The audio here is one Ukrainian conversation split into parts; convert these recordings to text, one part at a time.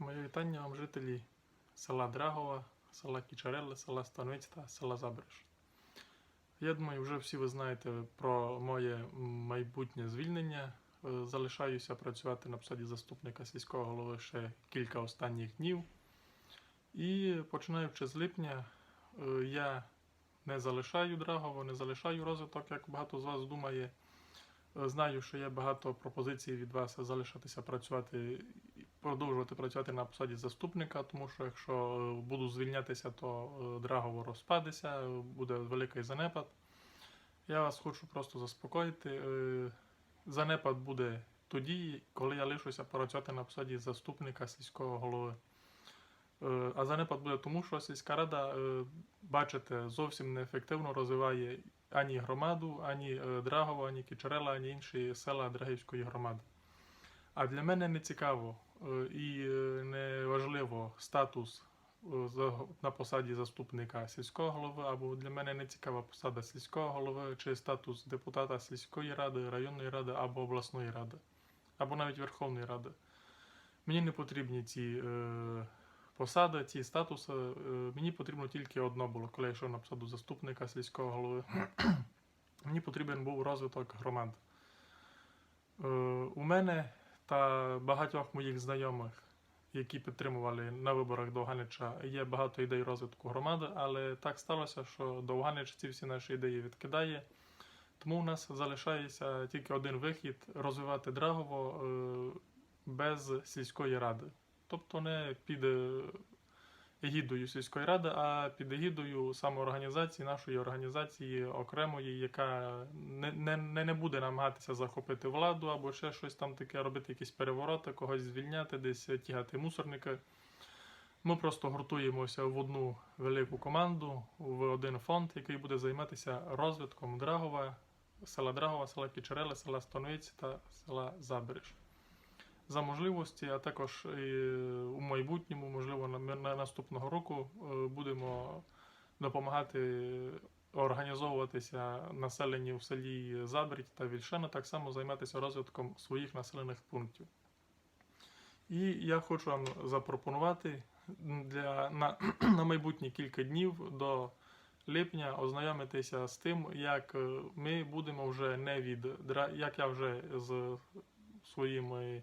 Моє вітання вам, жителі села Драгова, села Кічарелли, села Становиць та села Забереш. Я думаю, вже всі ви знаєте про моє майбутнє звільнення. Е, Залишаюся працювати на посаді заступника сільського голови ще кілька останніх днів. І починаючи з липня, е, я не залишаю Драгово, не залишаю розвиток, як багато з вас думає. Е, Знаю, що є багато пропозицій від вас залишатися працювати продовжувати працювати на посаді заступника, тому що якщо е, буду звільнятися, то е, Драгово розпадеться, буде великий занепад. Я вас хочу просто заспокоїти. е, Занепад буде тоді, коли я лишуся працювати на посаді заступника сільського голови. А занепад буде тому, що сільська рада, бачите, зовсім неефективно розвиває ані громаду, ані Драгово, ані Кічерела, ані інші села Драгівської громади. А для мене не цікаво е, і е, не важливо статус е, на посаді заступника сільського голови, або для мене не цікава посада сільського голови чи статус депутата сільської ради, районної ради або обласної ради, або навіть Верховної Ради. Мені не потрібні ці е, посади, ці статуси. Е, мені потрібно тільки одно було, коли я йшов на посаду заступника сільського голови. мені потрібен був розвиток громад. Е, у мене та багатьох моїх знайомих, які підтримували на виборах Довганича, є багато ідей розвитку громади, але так сталося, що Довганич ці всі наші ідеї відкидає. Тому у нас залишається тільки один вихід розвивати Драгово е, без сільської ради. Тобто не під егідою сільської ради, а під егідою самоорганізації, нашої організації окремої, яка не, не, не, буде намагатися захопити владу або ще щось там таке, робити якісь перевороти, когось звільняти, десь тягати мусорники. Ми просто гуртуємося в одну велику команду, в один фонд, який буде займатися розвитком Драгова, села Драгова, села Кічереле, села Стоновиці та села Забереж. За можливості, а також і у майбутньому, можливо, на, на наступного року е, будемо допомагати організовуватися населенню в селі Забрідь та Вільшана, так само займатися розвитком своїх населених пунктів. І я хочу вам запропонувати для, на, на майбутні кілька днів до липня ознайомитися з тим, як е, ми будемо вже не від як я вже з своїми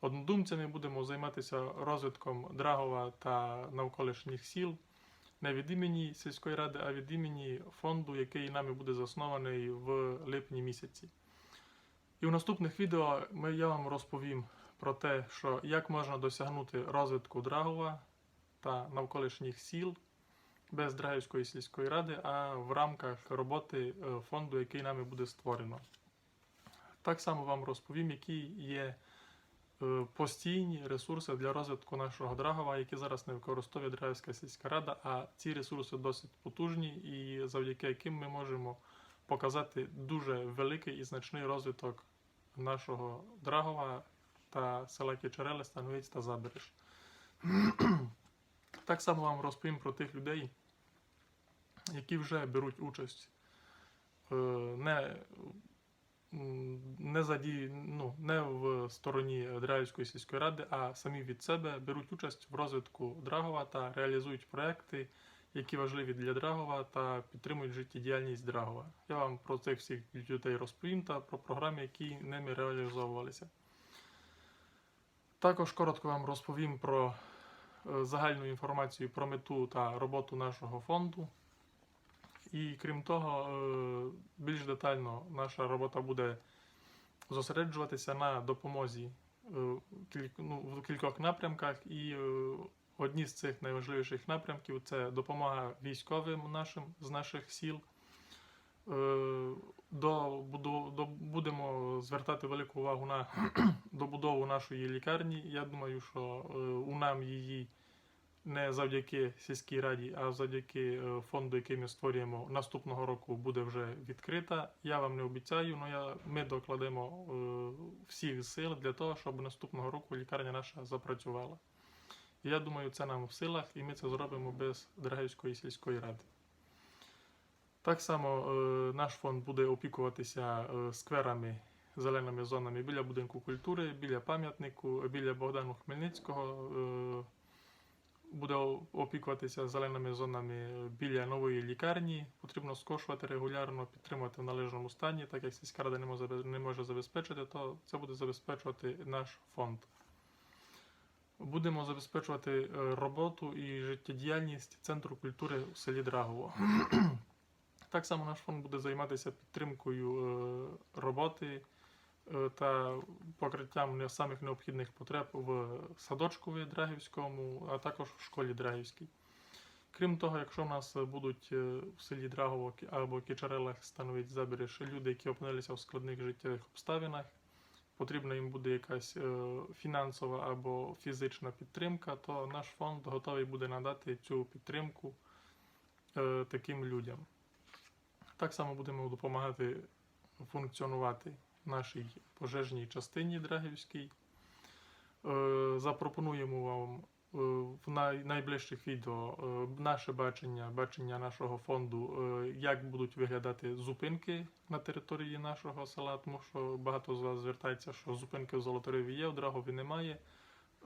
однодумцями будемо займатися розвитком Драгова та навколишніх сіл не від імені сільської ради, а від імені фонду, який нами буде заснований в липні місяці. І в наступних відео ми, я вам розповім про те, що як можна досягнути розвитку Драгова та навколишніх сіл без Драгівської сільської ради, а в рамках роботи е, фонду, який нами буде створено. Так само вам розповім, які є постійні ресурси для розвитку нашого Драгова, які зараз не використовує Драгівська сільська рада, а ці ресурси досить потужні, і завдяки яким ми можемо показати дуже великий і значний розвиток нашого Драгова та села Кічереле, Становиць та Забереж. Так само вам розповім про тих людей, які вже беруть участь е, не, не, заді, ну, не в стороні Драгівської сільської ради, а самі від себе беруть участь в розвитку Драгова та реалізують проекти, які важливі для Драгова та підтримують життєдіяльність Драгова. Я вам про цих всіх людей розповім та про програми, які ними реалізовувалися. Також коротко вам розповім про е, загальну інформацію про мету та роботу нашого фонду. І крім того, е, більш детально наша робота буде зосереджуватися на допомозі е, ну, в кількох напрямках. І е, одні з цих найважливіших напрямків це допомога військовим нашим з наших сіл. До, до, будемо звертати велику увагу на добудову нашої лікарні. Я думаю, що у нам її не завдяки сільській раді, а завдяки е, фонду, який ми створюємо наступного року, буде вже відкрита. Я вам не обіцяю, але ми докладемо е, всіх сил для того, щоб наступного року лікарня наша запрацювала. І я думаю, це нам в силах, і ми це зробимо без Драгівської сільської ради. Так само е, наш фонд буде опікуватися скверами зеленими зонами біля будинку культури, біля пам'ятнику, біля Богдану Хмельницького. Буде опікуватися зеленими зонами біля нової лікарні. Потрібно скошувати регулярно, підтримувати в належному стані, так як сільська рада не може, забезпечити, то це буде забезпечувати наш фонд. Будемо забезпечувати е, роботу і життєдіяльність Центру культури в селі Драгово. Так само наш фонд буде займатися підтримкою е, роботи та покриттям самих необхідних потреб в садочку Драгівському, а також в школі Драгівській. Крім того, якщо в нас будуть е, в селі Драгово або Кічарелах становить забереш люди, які опинилися в складних життєвих обставинах, потрібна їм буде якась е, фінансова або фізична підтримка, то наш фонд готовий буде надати цю підтримку е, таким людям. Так само будемо допомагати функціонувати нашій пожежній частині Драгівській. Е, Запропонуємо вам е, в найближчих відео е, наше бачення, бачення нашого фонду, як будуть виглядати зупинки на території нашого села, тому що багато з вас звертається, що зупинки в Золотареві є, в Драгові немає.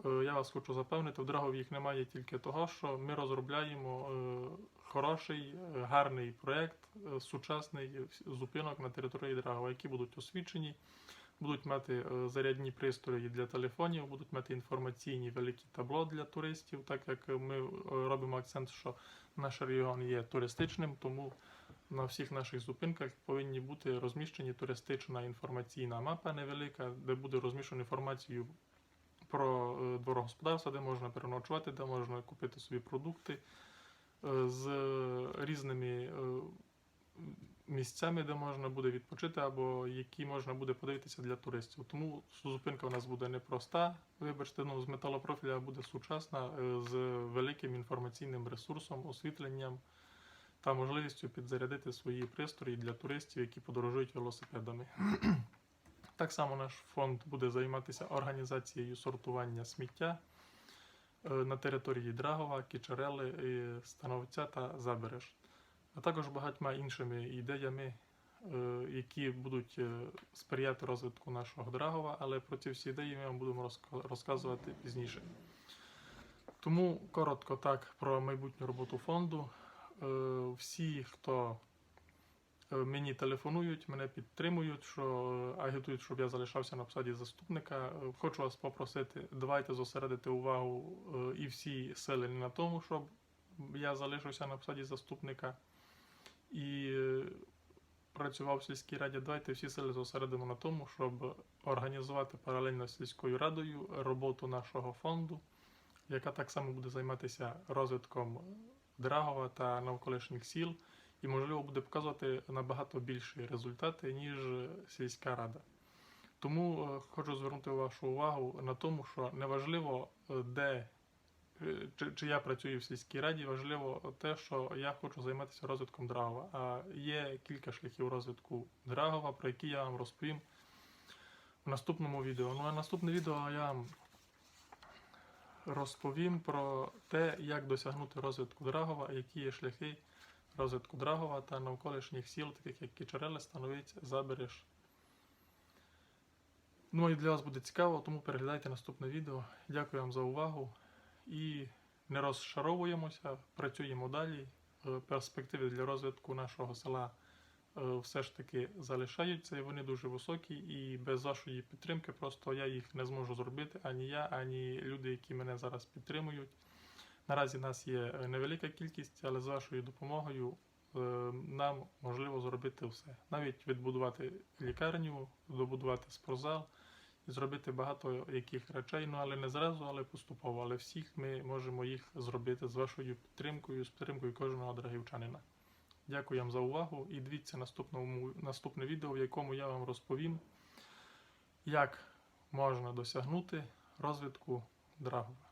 Е, Я вас хочу запевнити, в Драгові немає тільки того, що ми розробляємо е, хороший, е, гарний проєкт, сучасний зупинок на території Драгова, які будуть освічені, будуть мати зарядні пристрої для телефонів, будуть мати інформаційні великі табло для туристів, так як ми робимо акцент, що наш регіон є туристичним, тому на всіх наших зупинках повинні бути розміщені туристична інформаційна мапа невелика, де буде розміщена інформацію про е, дворогосподарство, де можна переночувати, де можна купити собі продукти е, з різними е, місцями, де можна буде відпочити, або які можна буде подивитися для туристів. Тому зупинка у нас буде непроста, вибачте, ну, з металопрофіля буде сучасна, з великим інформаційним ресурсом, освітленням та можливістю підзарядити свої пристрої для туристів, які подорожують велосипедами. Так само наш фонд буде займатися організацією сортування сміття е, на території Драгова, Кічарели, і Становця та Забереж, а також багатьма іншими ідеями, е, які будуть е, сприяти розвитку нашого Драгова, але про ці всі ідеї ми вам будемо розказувати пізніше. Тому коротко так про майбутню роботу фонду. Е, Всі, хто Е, Мені телефонують, мене підтримують, що е, агітують, щоб я залишався на посаді заступника. Е, Хочу вас попросити, давайте зосередити увагу е, і всі сили не на тому, щоб я залишився на посаді заступника і е, працював в сільській раді. Давайте всі сили зосередимо на тому, щоб організувати паралельно з сільською радою роботу нашого фонду, яка так само буде займатися розвитком Драгова та навколишніх сіл і, можливо, буде показувати набагато більші результати, ніж сільська рада. Тому е, хочу звернути вашу увагу на тому, що неважливо, е, де е, чи, чи я працюю в сільській раді, важливо те, що я хочу займатися розвитком Драгова. А є кілька шляхів розвитку Драгова, про які я вам розповім в наступному відео. Ну а наступне відео я вам розповім про те, як досягнути розвитку Драгова, які є шляхи розвитку Драгова та навколишніх сіл, таких як Кічарели, Становиць, Забереш. Ну і для вас буде цікаво, тому переглядайте наступне відео. Дякую вам за увагу і не розшаровуємося, працюємо далі. Е, Перспективи для розвитку нашого села е, все ж таки залишаються, і вони дуже високі, і без вашої підтримки просто я їх не зможу зробити ані я, ані люди, які мене зараз підтримують. Наразі нас є е, невелика кількість, але з вашою допомогою е, нам можливо зробити все. Навіть відбудувати лікарню, добудувати спортзал і зробити багато яких речей, ну але не зразу, але поступово. Але всіх ми можемо їх зробити з вашою підтримкою, з підтримкою кожного драгівчанина. Дякую вам за увагу і дивіться наступне відео, в якому я вам розповім, як можна досягнути розвитку Драгова.